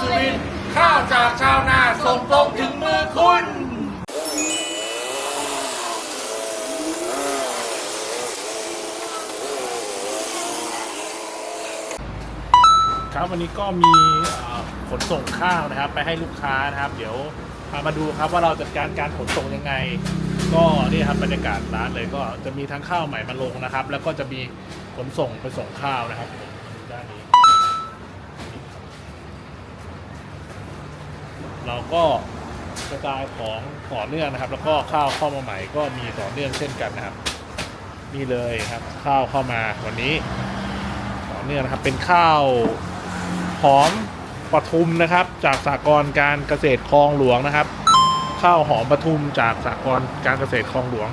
สุรินทร์ข้าวจากชาวนาส่งตรงถึงมือคุณครับวันนี้ก็มีขนส่งข้าวนะครับ ไปให้ลูกค้านะครับ เดี๋ยวพามาดูครับว่าเราจัดการการขนส่งยังไง ก็นี่ครับบรรยากาศร้านเลยก็จะมีทั้งข้าวใหม่มาลงนะครับ แล้วก็จะมีขนส่งไปส่งข้าวนะครับผมด้านนี้ เราก็กระจายของต่อเนื่องนะครับ แล้วก็ข้าวเข้ามาใหม่ก็มีต่อเนื่องเช่นกันนะครับ นี่เลยครับข้าวเข้ามาวันนี้ ต่อเนื่องนะครับเป็นข้าวหอมปทุมนะครับ จากสากลการเกษตรคลองหลวงนะครับ ข้าวหอมปทุมจากสากลการเกษตรคลองหลวง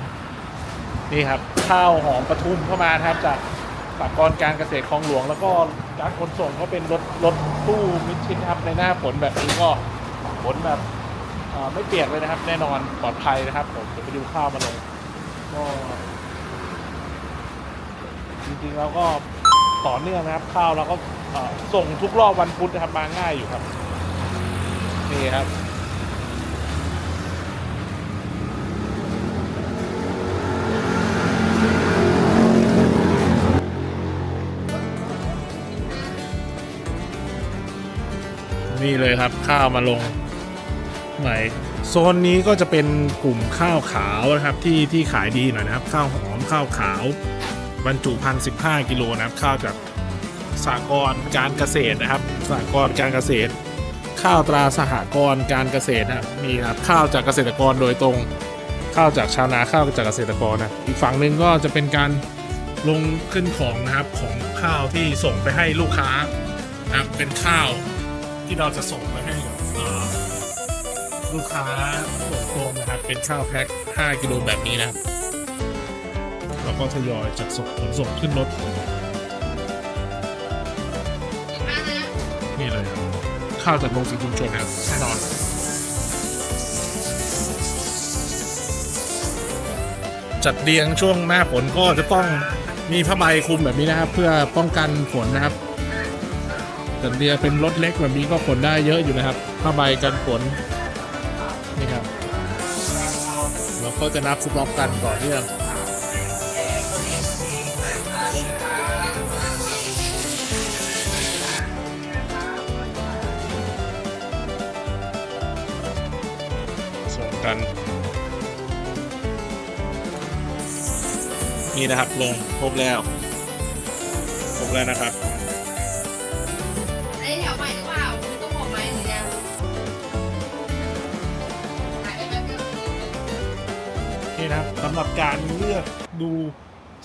นี่ครับข้าวหอมปทุมเข้ามาครับจากสากลการเกษตรคลองหลวง แล้วก็การขนส่งก็เป็นรถรถตู้มิชชินครับในหน้าฝนแบบนี้ก็ ฝนแบบไม่เปียกเลยนะครับ แน่นอนปลอดภัยนะครับ ผมจะไปดูข้าวมาลงก็จริงๆแล้วก็ต่อเนื่องนะครับ ข้าวเราก็ส่งทุกรอบวันพุธนะครับมาง่ายอยู่ครับ นี่ครับนี่เลยครับข้าวมาลง ไหนโซนนี้ก็จะเป็นกลุ่มข้าวขาวนะครับที่ที่ขายดีหน่อยนะครับ ข้าวหอมข้าวขาว บรรจุพันสิบห้ากิโลนะครับ ข้าวจากสากรการเกษตรนะครับสากรการเกษตร ข้าวตราสหกรณ์การเกษตรนะครับมีครับข้าวจากเกษตรกรโดยตรง ข้าวจากชาวนาข้าวจากเกษตรกรนะอีกฝั่งหนึ่งก็จะเป็นการลงขึ้นของนะครับของข้าวที่ส่งไปให้ลูกค้านะครับเป็นข้าวที่เราจะส่งไปให้กับ ลูกค้าส่งตรงนะครับเป็นข้าวแพ็ค5กิโลแบบนี้นะครับแล้วก็ทยอยจัดส่งขนส่งขึ้นรถนี่เลยข้าวจากโรงสีชุมชนะครับแน่นอนจัดเรียงช่วงหน้าฝนก็จะต้องมีผ้าใบคลุมแบบนี้นะครับ เพื่อป้องกันฝนนะครับจัดเรียงเป็นรถเล็กแบบนี้ก็ฝนได้เยอะอยู่นะครับผ้าใบกันฝน นี่ครับเราก็จะนับสต็อกกันต่อเนื่องส่งกัน นี่นะครับลงครบแล้ว ครบแล้วนะครับ นะครับสำหรับการเลือกดู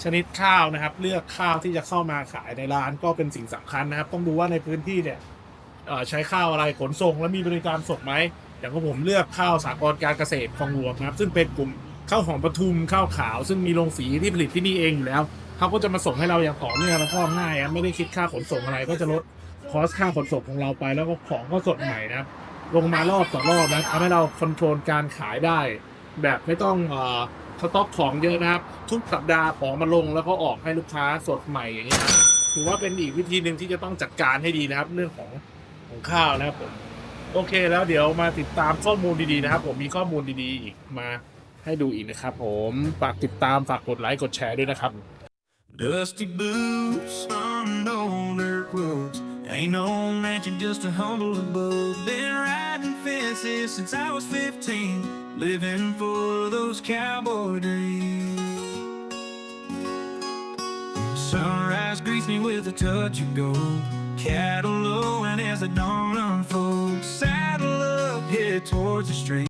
ชนิดข้าวนะครับ เลือกข้าวที่จะเข้ามาขายในร้านก็เป็นสิ่งสำคัญนะครับ ต้องดูว่าในพื้นที่เนี่ยใช้ข้าวอะไรขนส่ง และมีบริการส่งไหมอย่างของผมเลือกข้าวสากลการเกษตรคลองหลวงนะครับ ซึ่งเป็นกลุ่มข้าวหอมปทุมข้าวขาว ซึ่งมีโรงสีที่ผลิตที่นี่เองอยู่แล้วเขาก็จะมาส่งให้เราอย่างต่อเนื่องแล้วก็ง่ายไม่ได้คิดค่าขนส่งอะไรก็จะลดคอสค่าขนส่งของเราไปแล้วก็ของก็สดใหม่นะครับลงมารอบต่อรอบนะทำให้เราคอนโทรลการขายได้ แบบไม่ต้องเอ่อสต็อกของเยอะนะครับ ทุกสัปดาห์ของมาลงแล้วก็ออกให้ลูกค้าสดใหม่อย่างนี้ยนะถือว่าเป็นอีกวิธีหนึ่งที่จะต้องจัดการให้ดีนะครับ เรื่องของของข้าวนะครับผมโอเคแล้วเดี๋ยวมาติดตามข้อมูลดีๆนะครับ ผมมีข้อมูลดีๆอีกมาให้ดูอีกนะครับ ผมฝากติดตามฝากกดไลค์กดแชร์ด้วยนะครับ Dusty boots on older quotes. Ain't no mansion, just a humble abode. Been riding fences since I was 15, living for those cowboy days. Sunrise greets me with a touch of gold. Cattle low, and as the dawn unfolds, saddle up, head towards the stream.